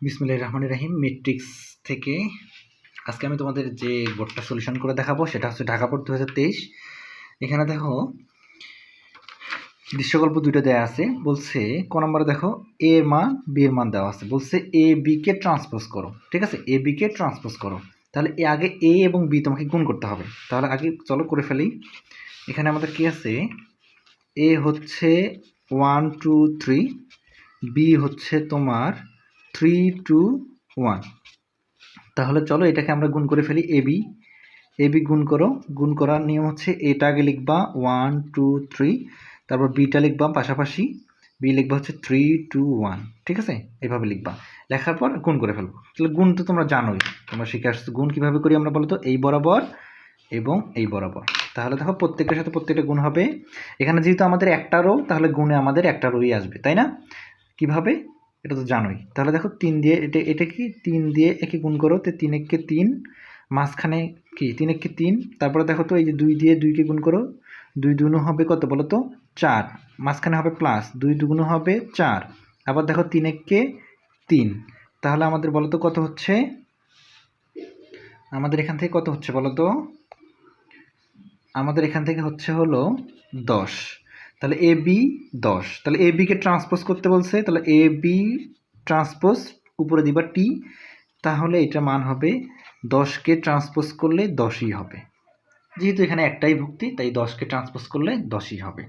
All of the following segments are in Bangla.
বিসমুল্লাহ রহমান রাহিম মেট্রিক্স থেকে আজকে আমি তোমাদের যে বোর্ডটা সলিউশন করে দেখাবো সেটা হচ্ছে ঢাকা বোর্ড দু হাজার তেইশ। এখানে দেখো দৃশ্যকল্প দুইটা দেওয়া আছে। বলছে, ক নম্বরে দেখো এ এর মান বি এর মান দেওয়া আছে। বলছে এ বি কে ট্রান্সপোজ করো, ঠিক আছে? এ বি কে ট্রান্সপোজ করো। তাহলে এ আগে এ এবং বি তোমাকে গুণ করতে হবে। তাহলে আগে চলো করে ফেলি। এখানে আমাদের কি আছে? এ হচ্ছে ওয়ান টু থ্রি বি হচ্ছে তোমার থ্রি টু ওয়ান তাহলে চলো এটাকে আমরা গুণ করে ফেলি এ বি এ বি গুণ করো। গুণ করার নিয়ম হচ্ছে এটা আগে লিখবা ওয়ান টু থ্রি তারপর বিটা লিখবা পাশাপাশি। বি লিখবা হচ্ছে থ্রি টু ওয়ান ঠিক আছে? এইভাবে লিখবা। লেখার পর গুণ করে ফেলব। তাহলে গুণ তো তোমরা জানোই। তোমরা শিখে আসছো। গুণ কীভাবে করি আমরা বলো তো এই বরাবর এবং এই বরাবর। তাহলে দেখো প্রত্যেকটার সাথে প্রত্যেকটা গুণ হবে। এখানে যেহেতু আমাদের একটা রো, তাহলে গুণে আমাদের একটা রোই আসবে। তাই না? কীভাবে? এটা তো জানোই। তাহলে দেখো তিন দিয়ে এটা এটা কি? তিন দিয়ে একে গুণ করো, তো তিন এককে তিন, মাঝখানে কি? তিন এককে তিন, তারপরে দেখো তো এই যে দুই দিয়ে দুইকে গুণ করো, দুই দুগুণ হবে কত বলো তো? চার। মাঝখানে হবে প্লাস দুই দুগুণ হবে চার। আবার দেখো তিন এককে তিন। তাহলে আমাদের বলো তো কত হচ্ছে? আমাদের এখান থেকে কত হচ্ছে বলো তো? আমাদের এখান থেকে হচ্ছে হলো দশ। তাহলে এ বি দশ। তাহলে এ বিকে ট্রান্সপোজ করতে বলছে, তাহলে এ বি ট্রান্সপোজ উপরে দিবা টি তাহলে এটা মান হবে দশকে ট্রান্সপোজ করলে দশই হবে। যেহেতু এখানে একটাই ভুক্তি, তাই দশকে ট্রান্সপোজ করলে দশই হবে।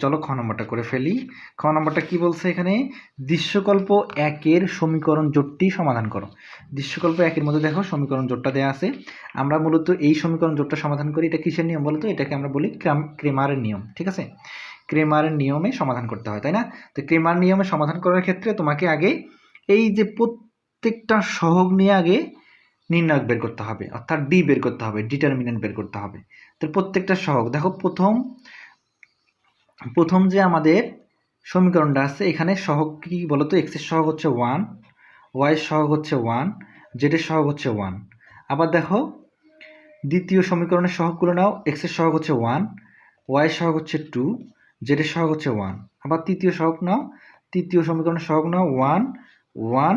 চলো খ নম্বরটা করে ফেলি। খ নম্বরটা কি বলছে এখানে? দৃশ্যকল্প একের সমীকরণ জোটটি সমাধান করো। দৃশ্যকল্প একের মধ্যে দেখো সমীকরণ জোটটা দেওয়া আছে। আমরা মূলত এই সমীকরণ জোটটা সমাধান করি, এটা কিসের নিয়ম বলতো? এটাকে আমরা বলি ক্রাম- ক্রেমারের নিয়ম, ঠিক আছে? ক্রেমারের নিয়মে সমাধান করতে হয়, তাই না? তো ক্রেমার নিয়মে সমাধান করার ক্ষেত্রে তোমাকে আগে এই যে প্রত্যেকটা সহগ নিয়ে আগে নির্ণায়ক বের করতে হবে, অর্থাৎ ডি বের করতে হবে ডিটারমিনেন্ট বের করতে হবে। তো প্রত্যেকটা সহগ, দেখো প্রথম প্রথম যে আমাদের সমীকরণটা আছে, এখানে সহগ কি বলতো? এক্সের সহগ হচ্ছে ওয়ান ওয়াইয়ের সহগ হচ্ছে ওয়ান জেডের সহগ হচ্ছে ওয়ান আবার দেখো, দ্বিতীয় সমীকরণের সহগগুলো নাও এক্সের সহগ হচ্ছে ওয়ান ওয়াইয়ের সহগ হচ্ছে টু জেডের সহগ হচ্ছে ওয়ান আবার তৃতীয় সহগ নাও, তৃতীয় সমীকরণের সহগ নাও ওয়ান ওয়ান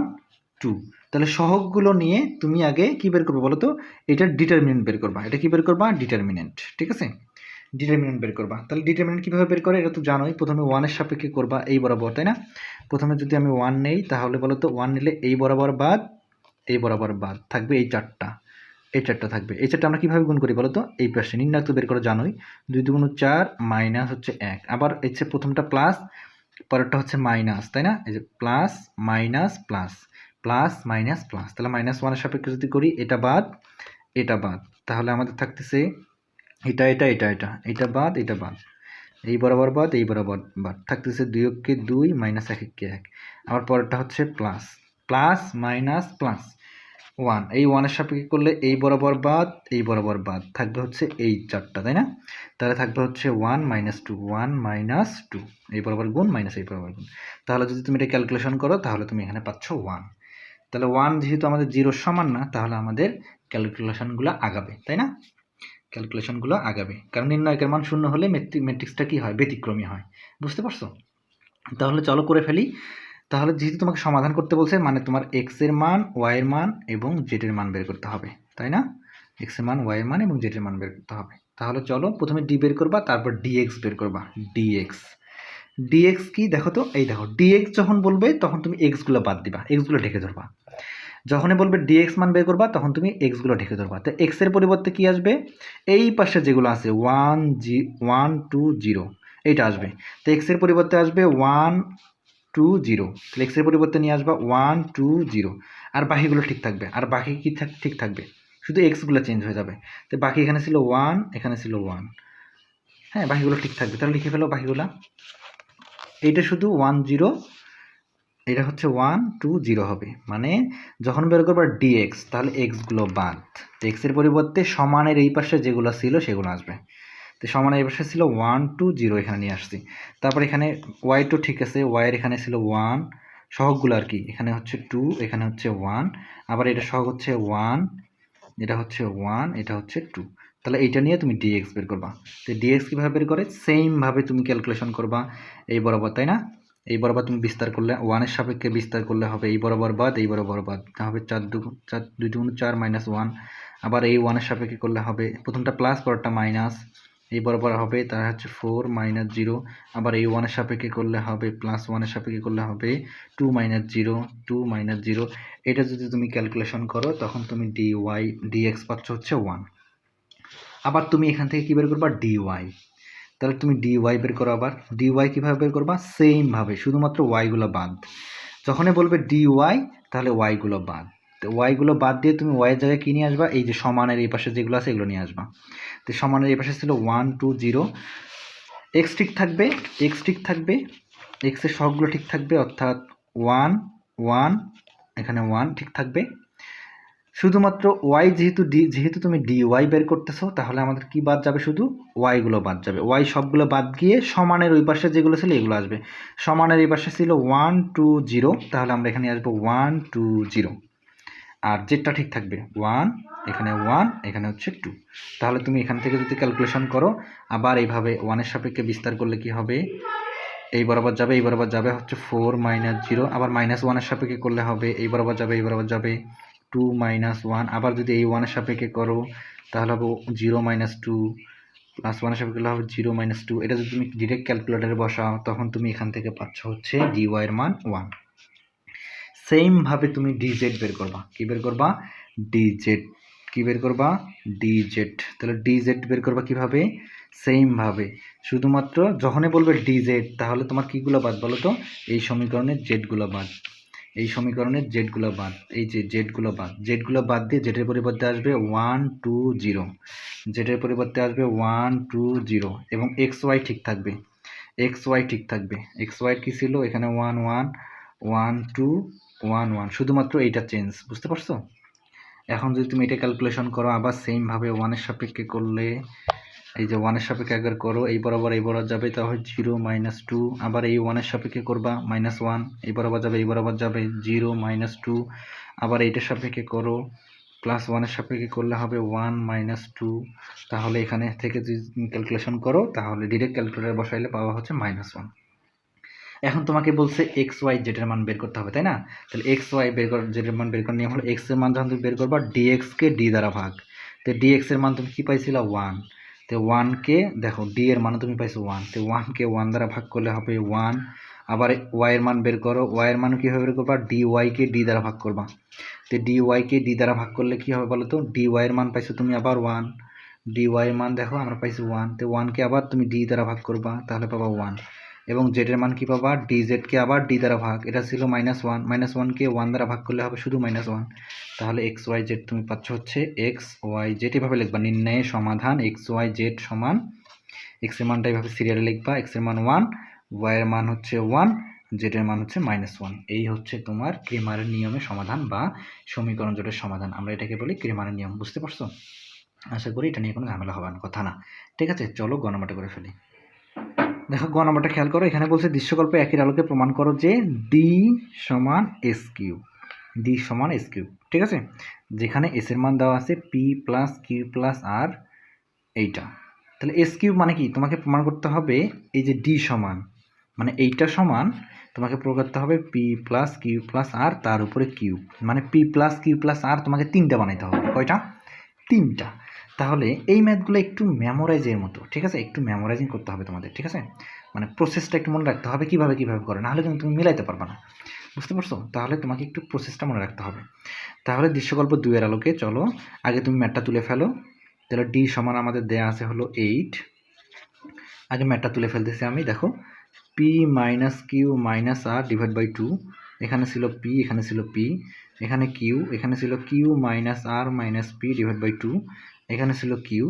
টু তাহলে সহগগুলো নিয়ে তুমি আগে কি বের করবে বলো তো এটার ডিটারমিনেন্ট বের করবা। এটা কি বের করবা? ডিটারমিনেন্ট ঠিক আছে? ডিটারমিনেন্ট বের করবা। তাহলে ডিটারমিনেন্ট কীভাবে বের করে? এটা তো জানোই, প্রথমে ওয়ানের সাপেক্ষে করবা এই বরাবর, তাই না? প্রথমে যদি আমি ওয়ান নেই, তাহলে বলো তো ওয়ান নিলে এই বরাবর বাদ, এই বরাবর বাদ, থাকবে এই চারটা। এই চারটা থাকবে। এই চারটা আমরা কীভাবে গুণ করি বলো তো এই পাশে তো বের করে জানোই। দুই দুগুণ চার মাইনাস হচ্ছে এক। আবার হচ্ছে প্রথমটা প্লাস পরেরটা হচ্ছে মাইনাস তাই না? এই যে plus minus plus plus minus plus তাহলে মাইনাস ওয়ানের সাপেক্ষে যদি করি, এটা বাদ এটা বাদ। তাহলে আমাদের থাকতেছে এটা এটা এটা এটা। এটা বাদ এটা বাদ। এই বরাবর বাদ, এই বরাবর বাদ। থাকতেছে দুই অক্ষে দুই মাইনাস একে এক। আবার পরেরটা হচ্ছে plus plus minus plus one এই ওয়ানের সাপেক্ষে করলে এই বরাবর বাদ, এই বরাবর বাদ। থাকবে হচ্ছে এই চারটা, তাই না? তাহলে থাকবে হচ্ছে one minus two one minus two এই বরাবর গুণ মাইনাস এই বরাবর গুণ। তাহলে যদি তুমি এটা ক্যালকুলেশন করো, তাহলে তুমি এখানে পাচ্ছ ওয়ান তাহলে ওয়ান যেহেতু আমাদের জিরোর সমান না, তাহলে আমাদের ক্যালকুলেশনগুলো আগাবে, তাই না? ক্যালকুলেশনগুলো আগাবে। কারণ নির্ণায়কের মান শূন্য হলে মেট্রিক ম্যাট্রিক্সটা কী হয়? ব্যতিক্রমী হয়। বুঝতে পারছ? তাহলে চলো করে ফেলি। তাহলে যেহেতু তোমাকে সমাধান করতে বলছে মানে তোমার এক্সের মান ওয়াই এর মান এবং জেড এর মান বের করতে হবে, তাই না? এক্সের মান ওয়াই এর মান এবং জেড এর মান বের করতে হবে। তাহলে চলো প্রথমে ডি বের করবা, তারপর ডিএক্স বের করবা ডিএক্স ডিএক্স কি? দেখো তো, এই দেখো ডিএক্স যখন বলবে, তখন তুমি এক্সগুলো বাদ দিবা এক্সগুলো ঢেকে ধরবা। যখনই বলবে ডিএক্স মান বের করবা, তখন তুমি এক্সগুলো ঢেকে ধরবা। তো এক্সের পরিবর্তে কি আসবে? এই পাশে যেগুলো আছে one G one two zero এইটা আসবে। তো এক্সের পরিবর্তে আসবে ওয়ান টু জিরো তাহলে এক্সের পরিবর্তে নিয়ে আসবা ওয়ান টু জিরো আর বাকিগুলো ঠিক থাকবে। আর বাকি কি ঠিক থাকবে? শুধু এক্সগুলো চেঞ্জ হয়ে যাবে। তো বাকি এখানে ছিল ওয়ান এখানে ছিল ওয়ান হ্যাঁ বাকিগুলো ঠিক থাকবে। তাহলে লিখে ফেলো বাকিগুলো। এইটা শুধু ওয়ান জিরো এটা হচ্ছে ওয়ান টু জিরো হবে। মানে যখন বের করবা ডিএক্স তাহলে এক্সগুলো বাদ। এক্সের পরিবর্তে সমানের এই পাশে যেগুলো ছিল, সেগুলো আসবে। তো সমানের এবার ছিল ওয়ান টু জিরো এখানে নিয়ে আসছি। তারপর এখানে ওয়াই টু ঠিক আছে ওয়াইয়ের এখানে ছিল ওয়ান সহগগুলো আর কি। এখানে হচ্ছে টু এখানে হচ্ছে ওয়ান আবার এটা সহগ হচ্ছে ওয়ান এটা হচ্ছে ওয়ান এটা হচ্ছে টু তাহলে এইটা নিয়ে তুমি ডিএক্স বের করবা। তো ডিএক্স কীভাবে বের করে? সেমভাবে তুমি ক্যালকুলেশন করবা। এই বরাবর, তাই না? এই বরাবর তুমি বিস্তার করলে ওয়ানের সাপেক্ষে বিস্তার করলে হবে এই বরাবর বাদ, এই বরাবর বাদ। হবে চার দু চার, দুই দুগুণ চার মাইনাস ওয়ান আবার এই ওয়ানের সাপেক্ষে করলে হবে, প্রথমটা প্লাস পরেরটা মাইনাস এই বরাবর হবে, তার হচ্ছে ফোর মাইনাস জিরো আবার এই ওয়ানের সাপেক্ষে করলে হবে প্লাস ওয়ানের সাপেক্ষে করলে হবে two minus zero two minus zero এটা যদি তুমি ক্যালকুলেশন করো, তখন তুমি ডি ওয়াই ডিএক্স পাচ্ছ হচ্ছে ওয়ান আবার তুমি এখান থেকে কী বের করবা? ডি ওয়াই তাহলে তুমি ডি ওয়াই বের করো আবার। ডি ওয়াই কীভাবে বের করবা? সেমভাবে শুধুমাত্র ওয়াইগুলো বাদ। যখনই বলবে ডি ওয়াই তাহলে ওয়াইগুলো বাদ। তো ওয়াইগুলো বাদ দিয়ে তুমি ওয়াইয়ের জায়গায় কী নিয়ে আসবা? এই যে সমানের এই পাশে যেগুলো আছে, এগুলো নিয়ে আসবা। তো সমানের এই পাশে ছিল ওয়ান টু জিরো এক্স ঠিক থাকবে এক্স ঠিক থাকবে এক্সের সবগুলো ঠিক থাকবে, অর্থাৎ ওয়ান ওয়ান এখানে ওয়ান ঠিক থাকবে। শুধুমাত্র ওয়াই যেহেতু ডি যেহেতু তুমি ডি ওয়াই বের করতেছো, তাহলে আমাদের কি বাদ যাবে শুধু? ওয়াইগুলো বাদ যাবে। ওয়াই সবগুলো বাদ গিয়ে সমানের ওই পাশে যেগুলো ছিল এগুলো আসবে। সমানের এই পাশে ছিল ওয়ান টু জিরো তাহলে আমরা এখানে আসব ওয়ান টু জিরো আর জেডটা ঠিক থাকবে ওয়ান এখানে ওয়ান এখানে হচ্ছে টু তাহলে তুমি এখান থেকে যদি ক্যালকুলেশন করো, আবার এইভাবে ওয়ানের সাপেক্ষে বিস্তার করলে কি হবে? এই বরাবর যাবে, এই বরাবর যাবে হচ্ছে ফোর মাইনাস জিরো আবার মাইনাস ওয়ানের সাপেক্ষে করলে হবে, এই বরাবর যাবে, এই বরাবর যাবে টু মাইনাস ওয়ান আবার যদি এই ওয়ানের সাপেক্ষে করো, তাহলে হবে জিরো মাইনাস টু প্লাস ওয়ানের সাপেক্ষে করলে হবে জিরো মাইনাস টু এটা যদি তুমি ডিরেক্ট ক্যালকুলেটারে বসাও, তখন তুমি এখান থেকে পাচ্ছ হচ্ছে ডি ওয়াইয়ের মান ওয়ান সেমভাবে তুমি ডিজেড বের করবা। কি বের করবা? ডিজেড কি বের করবা? ডিজেড তাহলে ডিজেড বের করবা কীভাবে? সেমভাবে শুধুমাত্র যখনই বলবে ডিজেড তাহলে তোমার কীগুলো বাদ বলো তো? এই সমীকরণের জেডগুলো বাদ। এই সমীকরণের জেডগুলো বাদ। এই যে জেডগুলো বাদ। জেডগুলো বাদ দিয়ে জেডের পরিবর্তে আসবে ওয়ান টু জিরো জেডের পরিবর্তে আসবে ওয়ান টু জিরো এবং এক্স ওয়াই ঠিক থাকবে। এক্স ওয়াই ঠিক থাকবে। এক্স ওয়াই কী ছিল? এখানে one one one two one one, শুধুমাত্র এইটা চেঞ্জ বুঝতে পারছ? এখন যদি তুমি এটা ক্যালকুলেশন করো, আবার সেমভাবে ওয়ানের সাপেক্ষে করলে, এই যে ওয়ানের সাপেক্ষে একবার করো, এই বরাবর এই বরাবর যাবে, তাহলে জিরো মাইনাস টু আবার এই ওয়ানের সাপেক্ষে করবা মাইনাস ওয়ান এই বরাবর যাবে, এই বরাবর যাবে জিরো মাইনাস টু আবার এইটার সাপেক্ষে করো প্লাস ওয়ানের সাপেক্ষে করলে হবে ওয়ান মাইনাস টু তাহলে এখানে থেকে যদি ক্যালকুলেশন করো, তাহলে ডিরেক্ট ক্যালকুলেটার বসাইলে পাওয়া হচ্ছে মাইনাস ওয়ান এখন তোমাকে বলছে এক্স ওয়াই জেটের মান বের করতে হবে, তাই না? তাহলে এক্স ওয়াই বের কর জেটের মান বের করার নিয়ম হলো এক্সের মান যখন তুমি বের করবা ডিএক্সকে ডি দ্বারা ভাগ। তো ডিএক্স এর মান তুমি কী পাইছিলা? ওয়ান তো ওয়ানকে দেখো ডি এর মান তুমি পাইছো ওয়ান তো ওয়ানকে ওয়ান দ্বারা ভাগ করলে হবে ওয়ান আবার ওয়াই এর মান বের করো ওয়াই এর মান কীভাবে বের করবা? ডি ওয়াইকে ডি দ্বারা ভাগ করবা। তো ডি ওয়াইকে ডি দ্বারা ভাগ করলে কী হবে বলো তো ডি ওয়াই এর মান পাইছো তুমি আবার ওয়ান ডি ওয়াই এর মান দেখো, আমরা পাইছি ওয়ান তো ওয়ানকে আবার তুমি ডি দ্বারা ভাগ করবা, তাহলে পাবা ওয়ান এবং জেডের মান কী পাবা? ডি জেডকে আবার ডি দ্বারা ভাগ। এটা ছিল মাইনাস ওয়ান মাইনাস ওয়ানকে ওয়ান দ্বারা ভাগ করলে হবে শুধু মাইনাস ওয়ান তাহলে এক্স ওয়াই জেড তুমি পাচ্ছ হচ্ছে এক্স ওয়াই জেড এভাবে লিখবা। নির্ণয়ের সমাধান এক্স ওয়াই জেড সমান এক্সের মানটা এইভাবে সিরিয়ালে লিখবা। এক্সের মান ওয়ান ওয়াই এর মান হচ্ছে ওয়ান জেডের মান হচ্ছে মাইনাস ওয়ান এই হচ্ছে তোমার ক্রিমারের নিয়মের সমাধান বা সমীকরণ জোটের সমাধান। আমরা এটাকে বলি ক্রিমারের নিয়ম। বুঝতে পারছ? আশা করি এটা নিয়ে কোনো ঝামেলা হবার কথা না। ঠিক আছে, চলো গণমাটা করে ফেলি। দেখো, গ নম্বরটা খেয়াল করো, এখানে বলছে দৃশ্যকল্পে একই আলোকে প্রমাণ করো যে ডি সমান এস কিউ ডি সমান এস কিউ ঠিক আছে? যেখানে এস এর মান দেওয়া আছে P plus Q plus R এইটা। তাহলে এস কিউ মানে কি? তোমাকে প্রমাণ করতে হবে এই যে ডি সমান মানে এইটা সমান, তোমাকে প্রয়োগ করতে হবে P plus Q plus R তার উপরে কিউ মানে P plus Q plus R তোমাকে তিনটা বানাইতে হবে। কয়টা? তিনটা। তাহলে এই ম্যাথগুলো একটু মেমোরাইজের মতো, ঠিক আছে? একটু মেমোরাইজিং করতে হবে তোমাদের, ঠিক আছে? মানে প্রসেসটা একটু মনে রাখতে হবে কীভাবে কীভাবে করে, নাহলে কিন্তু তুমি মিলাইতে পারবে না। বুঝতে পারছ? তাহলে তোমাকে একটু প্রসেসটা মনে রাখতে হবে। তাহলে দৃশ্যকল্প দুইয়ের আলোকে চলো, আগে তুমি ম্যাটটা তুলে ফেলো। তাহলে ডি সমান আমাদের দেয়া আছে হলো এইট আগে ম্যাটটা তুলে ফেলতেছি আমি, দেখো। P minus Q minus R divide by two এখানে ছিল পি এখানে ছিল পি এখানে কিউ এখানে ছিল Q minus R minus P divide by two এখানে ছিল কিউ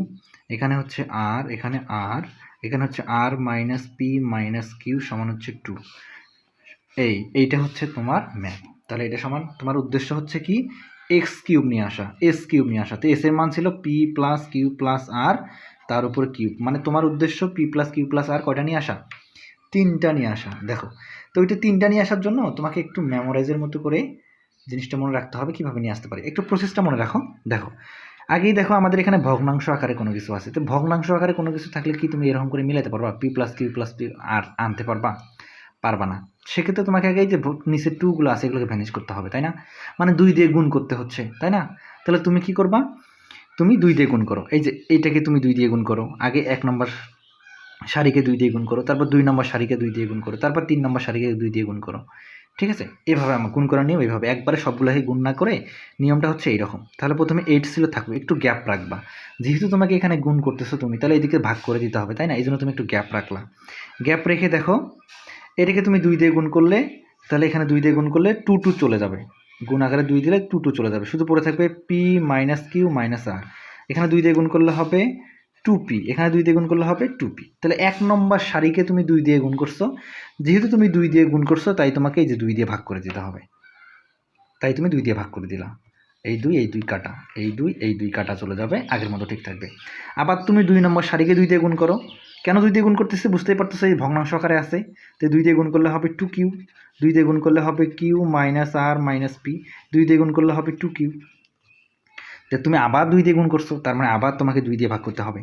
এখানে হচ্ছে আর এখানে আর এখানে হচ্ছে R minus P minus Q সমান হচ্ছে টু এই, এইটা হচ্ছে তোমার ম্যাপ তাহলে এটা সমান, তোমার উদ্দেশ্য হচ্ছে কি? এক্স কিউব নিয়ে আসা এস কিউব নিয়ে আসা। তো এস এর মান ছিল P plus Q plus R তার উপর কিউব মানে তোমার উদ্দেশ্য P plus Q plus R কয়টা নিয়ে আসা? তিনটা নিয়ে আসা, দেখো। তো ওইটা তিনটা নিয়ে আসার জন্য তোমাকে একটু মেমোরাইজের মতো করে জিনিসটা মনে রাখতে হবে, কীভাবে নিয়ে আসতে পারি? একটু প্রসেসটা মনে রাখো, দেখো। আগেই দেখো আমাদের এখানে ভগ্নাংশ আকারে কোনো কিছু আছে। তো ভগ্নাংশ আকারে কোনো কিছু থাকলে কি তুমি এরকম করে মিলাতে পারবা? P plus q plus p r আনতে পারবা? পারবা না। সেক্ষেত্রে তোমাকে আগে যে নিচে টুগুলো আছে, এগুলোকে ভ্যানিশ করতে হবে, তাই না? মানে দুই দিয়ে গুণ করতে হচ্ছে, তাই না? তাহলে তুমি কি করবা? তুমি দুই দিয়ে গুণ করো। এই যে এইটাকে তুমি দুই দিয়ে গুণ করো। আগে এক নম্বর সারিকে দুই দিয়ে গুণ করো, তারপর দুই নম্বর সারিকে দুই দিয়ে গুণ করো, তারপর তিন নম্বর সারিকে দুই দিয়ে গুণ করো। ঠিক আছে? এভাবে আমার গুণ করার নিয়ম এইভাবে একবারে সবগুলোকে গুণ না করে নিয়মটা হচ্ছে এইরকম। তাহলে প্রথমে এইট ছিল, থাকবে। একটু গ্যাপ রাখবা। যেহেতু তোমাকে এখানে গুণ করতেছো তুমি, তাহলে এদিকে ভাগ করে দিতে হবে, তাই না? এই জন্য তুমি একটু গ্যাপ রাখলা। গ্যাপ রেখে দেখো, এটাকে তুমি দুই দিয়ে গুণ করলে, তাহলে এখানে দুই দিয়ে গুণ করলে টু টু চলে যাবে। গুণ আকারে দুই দিলে টু টু চলে যাবে। শুধু পড়ে থাকবে p minus q minus r এখানে দুই দিয়ে গুণ করলে হবে টু পি এখানে দুই দিয়ে গুণ করলে হবে টুপি তাহলে এক নম্বর শাড়িকে তুমি দুই দিয়ে গুণ করছ যেহেতু তুমি দুই দিয়ে গুণ করছ তাই তোমাকে এই যে দুই দিয়ে ভাগ করে দিতে হবে তাই তুমি দুই দিয়ে ভাগ করে দিলা এই দুই এই দুই কাটা এই দুই এই দুই কাটা চলে যাবে আগের মতো ঠিক থাকবে আবার তুমি দুই নম্বর শাড়িকে দুই দিয়ে গুণ করো কেন দুই দিয়ে গুণ করতেছে বুঝতেই পারতেছো এই ভগ্নাংশ আকারে আছে তো দুই দিয়ে গুণ করলে হবে টু কিউ দুই দিয়ে গুণ করলে হবে q minus r minus p দুই দিয়ে গুণ করলে হবে টু কিউ তো তুমি আবার দুই দিয়ে গুণ করছ, তার মানে আবার তোমাকে দুই দিয়ে ভাগ করতে হবে।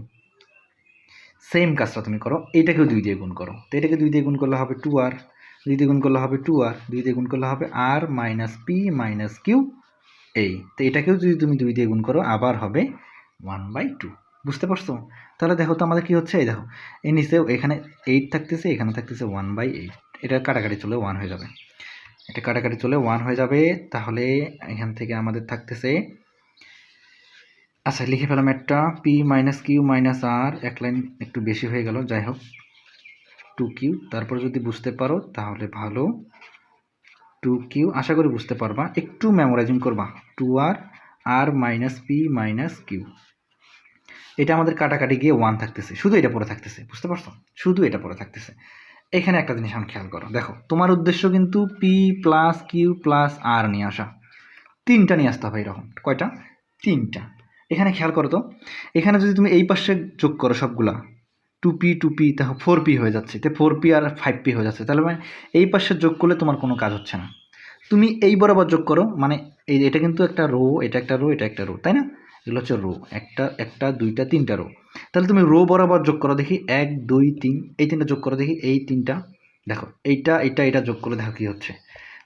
সেম কাজটা তুমি করো এইটাকেও দুই দিয়ে গুণ করো। তো এটাকে দুই দিয়ে গুণ করলে হবে টু আর দুই দিয়ে গুণ করলে হবে টু আর দুই দিয়ে গুণ করলে হবে r minus p minus q এই তো এটাকেও যদি তুমি দুই দিয়ে গুণ করো, আবার হবে ওয়ান বাই টু বুঝতে পারছ? তাহলে দেখো তো আমাদের কী হচ্ছে, এই দেখো, এই নিচেও এখানে এইট থাকতেছে, এখানে থাকতেছে ওয়ান বাই এইট এটা কাটাকাটি চলে ওয়ান হয়ে যাবে। এটা কাটাকাটি চলে ওয়ান হয়ে যাবে, তাহলে এখান থেকে আমাদের থাকতেছে আচ্ছা লিখে ফেলাম একটা p minus q minus r এক লাইন একটু বেশি হয়ে গেল, যাই হোক। টু কিউ তারপর যদি বুঝতে পারো, তাহলে ভালো। টু কিউ আশা করি বুঝতে পারবা। একটু মেমোরাইজিং করবা। Two r r minus p minus q এটা আমাদের কাটাকাটি গিয়ে ওয়ান থাকতেছে। শুধু এটা পড়ে থাকতেছে, বুঝতে পারছ? শুধু এটা পড়ে থাকতেছে। এখানে একটা জিনিস আমি খেয়াল করো। দেখো, তোমার উদ্দেশ্য কিন্তু p plus q plus r নিয়ে আসা। তিনটা নিয়ে আসতে হবে এরকম। কয়টা? তিনটা। এখানে খেয়াল করো তো, এখানে যদি তুমি এই পাশে যোগ করো সবগুলা টু পি টু পি তাহলে ফোর পি হয়ে যাচ্ছে, তো ফোর পি আর ফাইভ পি হয়ে যাচ্ছে, তাহলে মানে এই পাশে যোগ করলে তোমার কোনো কাজ হচ্ছে না। তুমি এই বরাবর যোগ করো মানে এই এটা কিন্তু একটা রো এটা একটা রো এটা একটা রো তাই না? এগুলো হচ্ছে রো একটা একটা, দুইটা, তিনটা রো তাহলে তুমি রো বরাবর যোগ করো দেখি, এক, দুই, তিন, এই তিনটা যোগ করো দেখি, এই তিনটা, দেখো, এইটা এইটা এটা যোগ করলে দেখো কী হচ্ছে।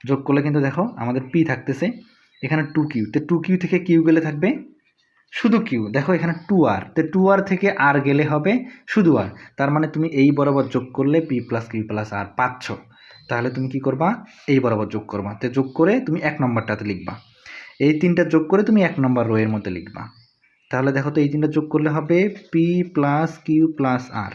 যোগ করলে কিন্তু দেখো আমাদের পি থাকতেছে, এখানে টু কিউ তো টু কিউ থেকে কিউ গেলে থাকবে শুধু কিউ দেখো এখানে টু আর তো টু আর থেকে আর গেলে হবে শুধু আর তার মানে তুমি এই বরাবর যোগ করলে p plus q plus r পাচ্ছ। তাহলে তুমি কি করবা? এই বরাবর যোগ করবা। তো যোগ করে তুমি এক নম্বরটাতে লিখবা। এই তিনটা যোগ করে তুমি এক নম্বর রোয়ের মধ্যে লিখবা। তাহলে দেখো তো এই তিনটা যোগ করলে হবে p plus q plus r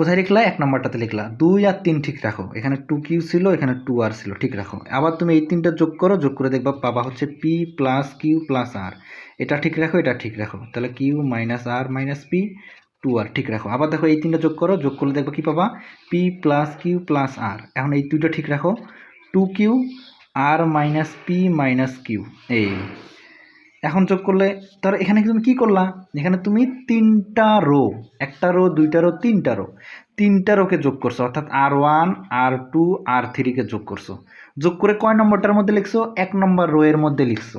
কোথায় লিখলা? এক নম্বরটাতে লিখলা। দুই আর তিন ঠিক রাখো। এখানে টু কিউ ছিল, এখানে টু আর ছিল, ঠিক রাখো। আবার তুমি এই তিনটা যোগ করো, যোগ করে দেখবা পাবা হচ্ছে p plus q plus r এটা ঠিক রাখো, এটা ঠিক রাখো। তাহলে q minus r minus p two r ঠিক রাখো। আবার দেখো এই তিনটা যোগ করো, যোগ করলে দেখব কি পাবা? P plus q plus r এখন এই দুইটা ঠিক রাখো। Two q r minus p minus q এই। এখন যোগ করলে তার এখানে তুমি কি করলা? এখানে তুমি তিনটা রো একটা রো দুইটা রো তিনটা রো তিনটা রোকে যোগ করছ। অর্থাৎ আর ওয়ান আর টু আর থ্রিকে যোগ করছ। যোগ করে কয় নম্বরটার মধ্যে লিখছো? এক নম্বর রো এর মধ্যে লিখছো।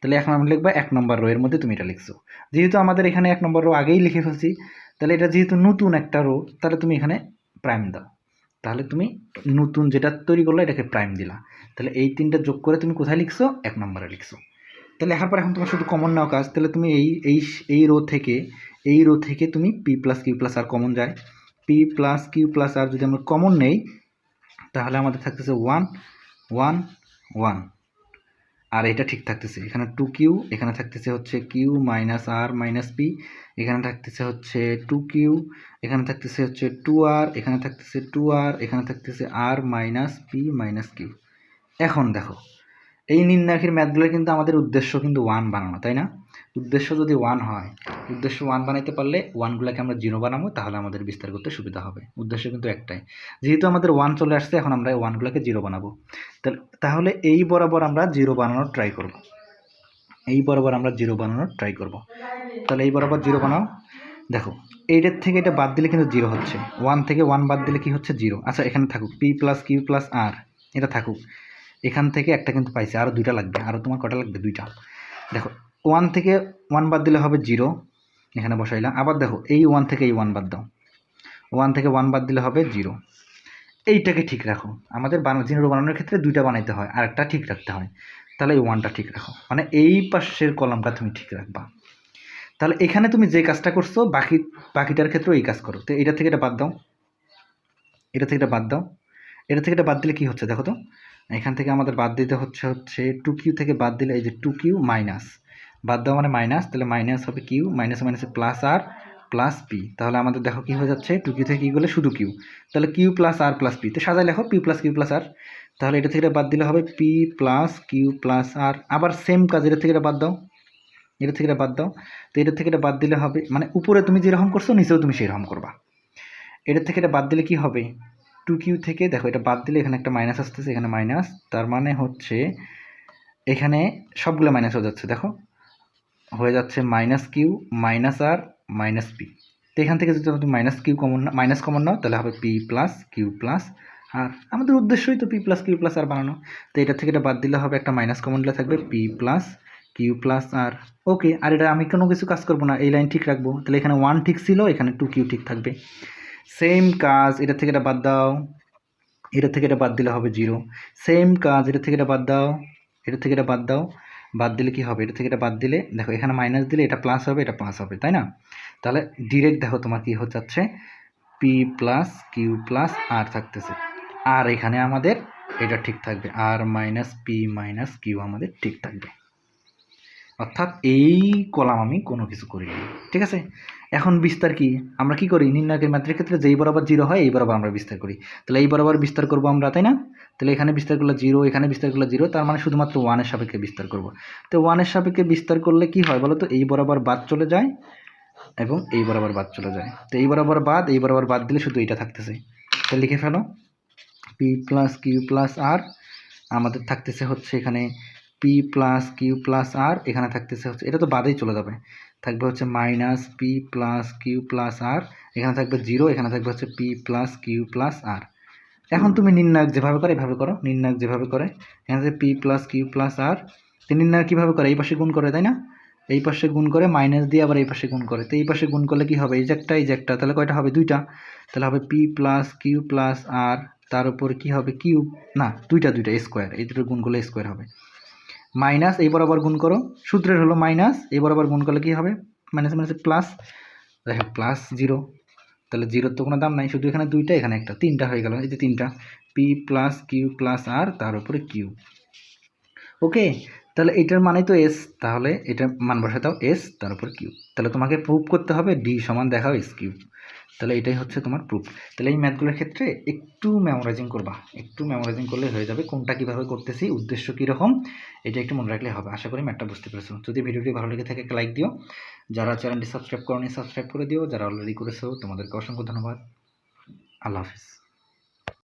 তাহলে এক নম্বর লিখবা এক নম্বর রো এর মধ্যে তুমি এটা লিখছো। যেহেতু আমাদের এখানে এক নম্বর রো আগেই লিখে ফেলছি, তাহলে এটা যেহেতু নতুন একটা রো তাহলে তুমি এখানে প্রাইম দাও। তাহলে তুমি নতুন যেটা তৈরি করল, এটাকে প্রাইম দিলা। তাহলে এই তিনটা যোগ করে তুমি কোথায় লিখছো? এক নম্বরে লিখছো। তাহলে লেখার পর এখন তোমার শুধু কমন নেওয়া কাজ, তাহলে তুমি এই এই এই রো থেকে, এই রো থেকে তুমি p plus q plus r common যায়। P plus q plus r যদি আমরা কমন নেই, তাহলে আমাদের থাকতেছে ওয়ান ওয়ান ওয়ান আর এটা ঠিক থাকতেছে, এখানে টু কিউ এখানে থাকতেছে হচ্ছে q minus r minus p এখানে থাকতেছে হচ্ছে টু কিউ এখানে থাকতেছে হচ্ছে টু আর এখানে থাকতেছে টু আর এখানে থাকতেছে r minus p minus q এখন দেখো এই নির্ণায়কের ম্যাথগুলো কিন্তু আমাদের উদ্দেশ্য কিন্তু ওয়ান বানানো, তাই না? উদ্দেশ্য যদি ওয়ান হয়, উদ্দেশ্য ওয়ান বানাইতে পারলে ওয়ানগুলোকে আমরা জিরো বানাবো, তাহলে আমাদের বিস্তার করতে সুবিধা হবে। উদ্দেশ্য কিন্তু একটাই। যেহেতু আমাদের ওয়ান চলে আসছে, এখন আমরা ওয়ানগুলোকে জিরো বানাবো। তাহলে এই বরাবর আমরা জিরো বানানোর ট্রাই করব। এই বরাবর আমরা জিরো বানানোর ট্রাই করব। তাহলে এই বরাবর জিরো বানাও। দেখো, এইটার থেকে এটা বাদ দিলে কিন্তু জিরো হচ্ছে। ওয়ান থেকে ওয়ান বাদ দিলে কি হচ্ছে? জিরো আচ্ছা এখানে থাকুক। P plus q plus r এটা থাকুক। এখান থেকে একটা কিন্তু পাইছে আরও দুইটা লাগবে আরও তোমার কটা লাগবে? দুইটা। দেখো ওয়ান থেকে ওয়ান বাদ দিলে হবে জিরো এখানে বসাইলাম। আবার দেখো, এই ওয়ান থেকে এই ওয়ান বাদ দাও। ওয়ান থেকে ওয়ান বাদ দিলে হবে জিরো এইটাকে ঠিক রাখো। আমাদের বানানো জিরো বানানোর ক্ষেত্রে দুইটা বানাইতে হয় আর একটা ঠিক রাখতে হয়। তাহলে এই ওয়ানটা ঠিক রাখো। মানে এই পাশের কলমটা তুমি ঠিক রাখবা। তাহলে এখানে তুমি যে কাজটা করছ, বাকি, বাকিটার ক্ষেত্রেও এই কাজ করো। তো এটা থেকে এটা বাদ দাও। এটা থেকে এটা বাদ দাও। এটা থেকে এটা বাদ দিলে কী হচ্ছে দেখো তো? এখান থেকে আমাদের বাদ দিতে হচ্ছে হচ্ছে টু কিউ থেকে বাদ দিলে এই যে টু কিউ মাইনাস। বাদ দেওয়া মানে মাইনাস, তাহলে মাইনাস হবে কিউ, মাইনাস মাইনাসে প্লাস আর প্লাস পি। তাহলে আমাদের দেখো কি হয়ে যাচ্ছে টু কিউ থেকে কি গেলে? শুধু কিউ। তাহলে q plus r plus p. তো সাজাই লেখো, p plus q plus r. তাহলে এটা থেকে বাদ দিলে হবে p plus q plus r. আবার সেম কাজ, এটা থেকে বাদ দাও। এটা থেকে বাদ দাও। তো এটা থেকে এটা বাদ দিলে হবে মানে উপরে তুমি যেরকম করছ, নিচেও তুমি সেরকম করবা। এটা থেকে এটা বাদ দিলে কি হবে? টু কিউ থেকে, দেখো এটা বাদ দিলে এখানে একটা মাইনাস আসতেছে, এখানে মাইনাস তার মানে হচ্ছে এখানে সবগুলো মাইনাস হয়ে যাচ্ছে, দেখো। হয়ে যাচ্ছে minus q minus r minus p তো এখান থেকে যদি তুমি মাইনাস কিউ কমন না মাইনাস কমন নাও, তাহলে হবে p plus q plus r আমাদের উদ্দেশ্যই তো p plus q plus r বানানো। তো এটা থেকে এটা বাদ দিলে হবে একটা মাইনাস কমন দিলে থাকবে p plus q plus r okay আর এটা আমি কোনো কিছু কাজ করব না, এই লাইন ঠিক রাখব। তাহলে এখানে ওয়ান ঠিক ছিল, এখানে টু কিউ ঠিক থাকবে। সেম কাজ এটা থেকে এটা বাদ দাও। এটা থেকে এটা বাদ দিলে হবে জিরো সেম কাজ এটা থেকে এটা বাদ দাও। এটা থেকে এটা বাদ দাও। বাদ দিলে কি হবে? এটা থেকে এটা বাদ দিলে, দেখো এখানে মাইনাস দিলে এটা প্লাস হবে, এটা প্লাস হবে, তাই না? তাহলে ডিরেক্ট দেখো তোমার কি হচ্ছে যাচ্ছে। P plus q plus r থাকতেছে। আর এখানে আমাদের এটা ঠিক থাকবে। R minus p minus q আমাদের ঠিক থাকবে। অর্থাৎ এই কলাম আমি কোনো কিছু করিনি। ঠিক আছে? এখন বিস্তার কি? আমরা কি করি? নির্ণায়কের ম্যাথের ক্ষেত্রে যেই বরাবর জিরো হয়, এই বরাবর আমরা বিস্তার করি। তাহলে এই বরাবর বিস্তার করব আমরা, তাই না? তাহলে এখানে বিস্তার করলে জিরো এখানে বিস্তার করলে জিরো তার মানে শুধুমাত্র ওয়ানের সাপেক্ষে বিস্তার করব। তো ওয়ানের সাপেক্ষে বিস্তার করলে কি হয় বলো তো এই বরাবর বাদ চলে যায় এবং এই বরাবর বাদ চলে যায়। তো এই বরাবর বাদ, এই বরাবর বাদ দিলে শুধু এইটা থাকতেছে। তো লিখে ফেলো। P plus q plus r আমাদের থাকতেছে হচ্ছে এখানে p plus q plus r এখানে থাকতেছে হচ্ছে, এটা তো বাদেই চলে যাবে। থাকবে হচ্ছে minus p plus q plus r এখানে থাকবে জিরো এখানে থাকবে হচ্ছে p plus q plus r এখন তুমি নির্ণায়ক যেভাবে করে, এভাবে করো, নির্ণায়ক যেভাবে করে, এখানে p plus q plus r নির্ণায়ক কীভাবে করে? এই পাশে গুণ করে, তাই না? এই পাশে গুণ করে মাইনাস দিয়ে আবার এই পাশে গুণ করে। তো এই পাশে গুণ করলে কি হবে? এই যে একটা, এই যে একটা, তাহলে কয়টা হবে? দুইটা। তাহলে হবে p plus q plus r তার উপর কি হবে? কিউব না, দুইটা দুইটা স্কোয়ার এই দুটো গুণ করলে স্কোয়ার হবে। মাইনাস এই বরাবর গুণ করো। সূত্রের হলো মাইনাস, এই বরাবর গুণ করলে কি হবে? মাইনাস মাইনাস প্লাস দেখো প্লাস জিরো তাহলে জিরোর তো কোনো দাম নাই, শুধু এখানে দুইটা, এখানে একটা। তিনটা হয়ে গেল, এই যে তিনটা। P plus q plus r তার উপরে কিউ ওকে তাহলে এটার মানে তো এস তাহলে এটার মান বসে দাও এস তার উপর কিউ তাহলে তোমাকে প্রুভ করতে হবে ডি সমান দেখাও এস কিউ তাহলে এটাই হচ্ছে তোমার প্রুফ তাহলে এই ম্যাথগুলোর ক্ষেত্রে একটু মেমোরাইজিং করবা। একটু মেমোরাইজিং করলে হয়ে যাবে কোনটা কীভাবে করতেছি, উদ্দেশ্য কীরকম, এটা একটু মনে রাখলে হবে। আশা করি ম্যাথটা বুঝতে পেরেছ। যদি ভিডিওটি ভালো লেগে থাকে লাইক দিও। যারা চ্যানেলটি সাবস্ক্রাইব করনি সাবস্ক্রাইব করে দিও। যারা অলরেডি করেছ, তোমাদেরকে অসংখ্য ধন্যবাদ। আল্লাহ হাফিজ।